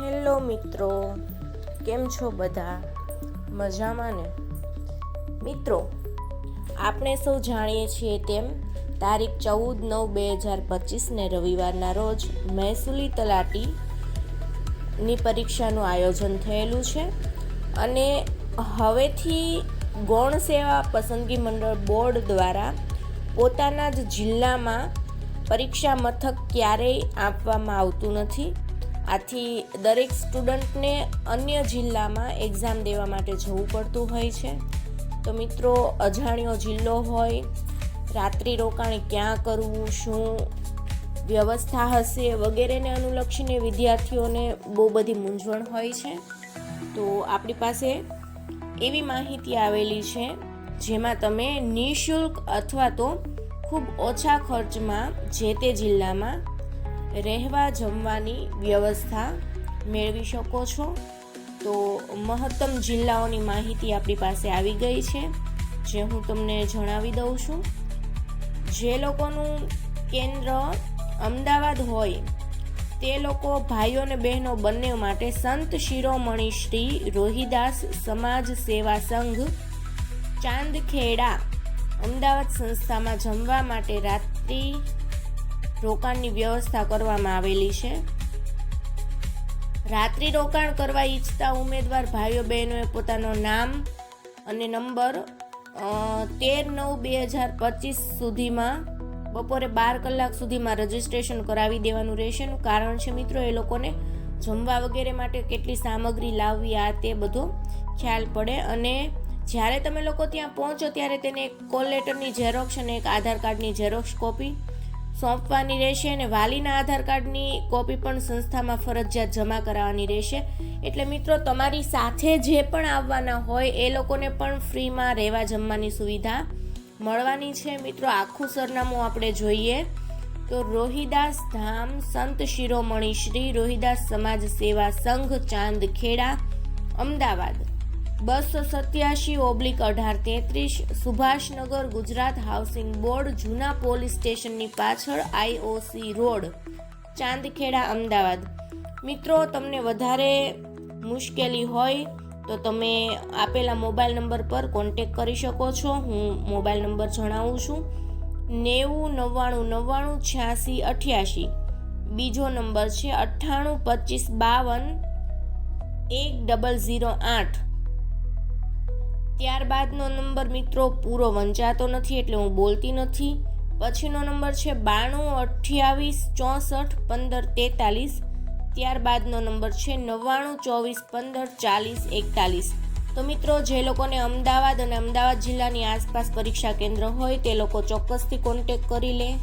Hello મિત્રો, કેમ છો બધા? મજામાં ને? મિત્રો, આપણે સૌ જાણીએ છીએ તેમ, તારીખ ચૌદ નવ બે હજાર પચીસને રવિવારના રોજ મહેસૂલી તલાટીની પરીક્ષાનું આયોજન થયેલું છે અને હવેથી ગૌણ સેવા પસંદગી મંડળ બોર્ડ દ્વારા પોતાના જ જિલ્લામાં પરીક્ષા મથક ક્યારેય આપવામાં આવતું નથી. આથી દરેક સ્ટુડન્ટને અન્ય જિલ્લામાં એક્ઝામ દેવા માટે જવું પડતું હોય છે. તો મિત્રો, અજાણ્યો જિલ્લો હોય, રાત્રિ રોકાણ ક્યાં કરવું, શું વ્યવસ્થા હશે વગેરેને અનુલક્ષીને વિદ્યાર્થીઓને બહુ બધી મૂંઝવણ હોય છે. તો આપણી પાસે એવી માહિતી આવેલી છે, જેમાં તમે નિઃશુલ્ક અથવા તો ખૂબ ઓછા ખર્ચમાં જે તે જિલ્લામાં રહેવા જમવાની વ્યવસ્થા મેળવી શકો છો. તો મહત્તમ જિલ્લાઓની માહિતી આપણી પાસે આવી ગઈ છે, જે હું તમને જણાવી દઉં છું. જે લોકોનું કેન્દ્ર અમદાવાદ હોય, તે લોકો ભાઈઓ અને બહેનો બંને માટે સંત શિરોમણી શ્રી રોહિદાસ સમાજ સેવા સંઘ ચાંદખેડા અમદાવાદ સંસ્થામાં જમવા માટે રાત્રિ રોકાણની વ્યવસ્થા કરવામાં આવેલી છે. રાત્રિ રોકાણ કરવા ઈચ્છતા ઉમેદવાર ભાઈઓ બહેનોએ પોતાનો નામ અને નંબર તેર નવ બે હજાર પચીસ સુધીમાં બપોરે બાર કલાક સુધીમાં રજીસ્ટ્રેશન કરાવી દેવાનું રહેશે. કારણ છે મિત્રો, એ લોકોને જમવા વગેરે માટે કેટલી સામગ્રી લાવવી, આ તે બધો ખ્યાલ પડે અને જ્યારે તમે લોકો ત્યાં પહોંચો ત્યારે તેને એક કોલ લેટરની ઝેરોક્ષ અને એક આધાર કાર્ડની ઝેરોક્ષ કોપી સોંપવાની રહેશે અને વાલીના આધાર કાર્ડની કોપી પણ સંસ્થામાં ફરજિયાત જમા કરાવવાની રહેશે. એટલે મિત્રો, તમારી સાથે જે પણ આવવાના હોય એ લોકોને પણ ફ્રીમાં રહેવા જમવાની સુવિધા મળવાની છે. મિત્રો, આખું સરનામું આપણે જોઈએ તો રોહિદાસ ધામ સંત શિરોમણી શ્રી રોહિદાસ સમાજ સેવા સંઘ ચાંદ ખેડા અમદાવાદ. બસો સત્યાસી ઓબ્લિક અઢાર તેત્રીસ, સુભાષનગર ગુજરાત હાઉસિંગ બોર્ડ, જૂના પોલીસ સ્ટેશનની પાછળ આઈઓસી રોડ, ચાંદખેડા, અમદાવાદ. મિત્રો, તમને વધારે મુશ્કેલી હોય તો તમે આપેલા મોબાઈલ નંબર પર કોન્ટેક કરી શકો છો. હું મોબાઈલ નંબર જણાવું છું. નેવું નવ્વાણું નવ્વાણું છ્યાસી અઠ્યાસી. બીજો નંબર છે અઠ્ઠાણું પચીસ બાવન એક ડબલ ઝીરો આઠ. ત્યારબાદનો નંબર મિત્રો પૂરો વંચાતો નથી એટલે હું બોલતી નથી. પછીનો નંબર છે બાણું, અઠ્યાવીસ, ચોસઠ, પંદર, તેતાલીસ. ત્યારબાદનો નંબર છે નવ્વાણું, ચોવીસ, પંદર, ચાલીસ, એકતાલીસ. તો મિત્રો, જે લોકોને અમદાવાદ અને અમદાવાદ જિલ્લાની આસપાસ પરીક્ષા કેન્દ્ર હોય તે લોકો ચોક્કસથી કોન્ટેક કરી લે.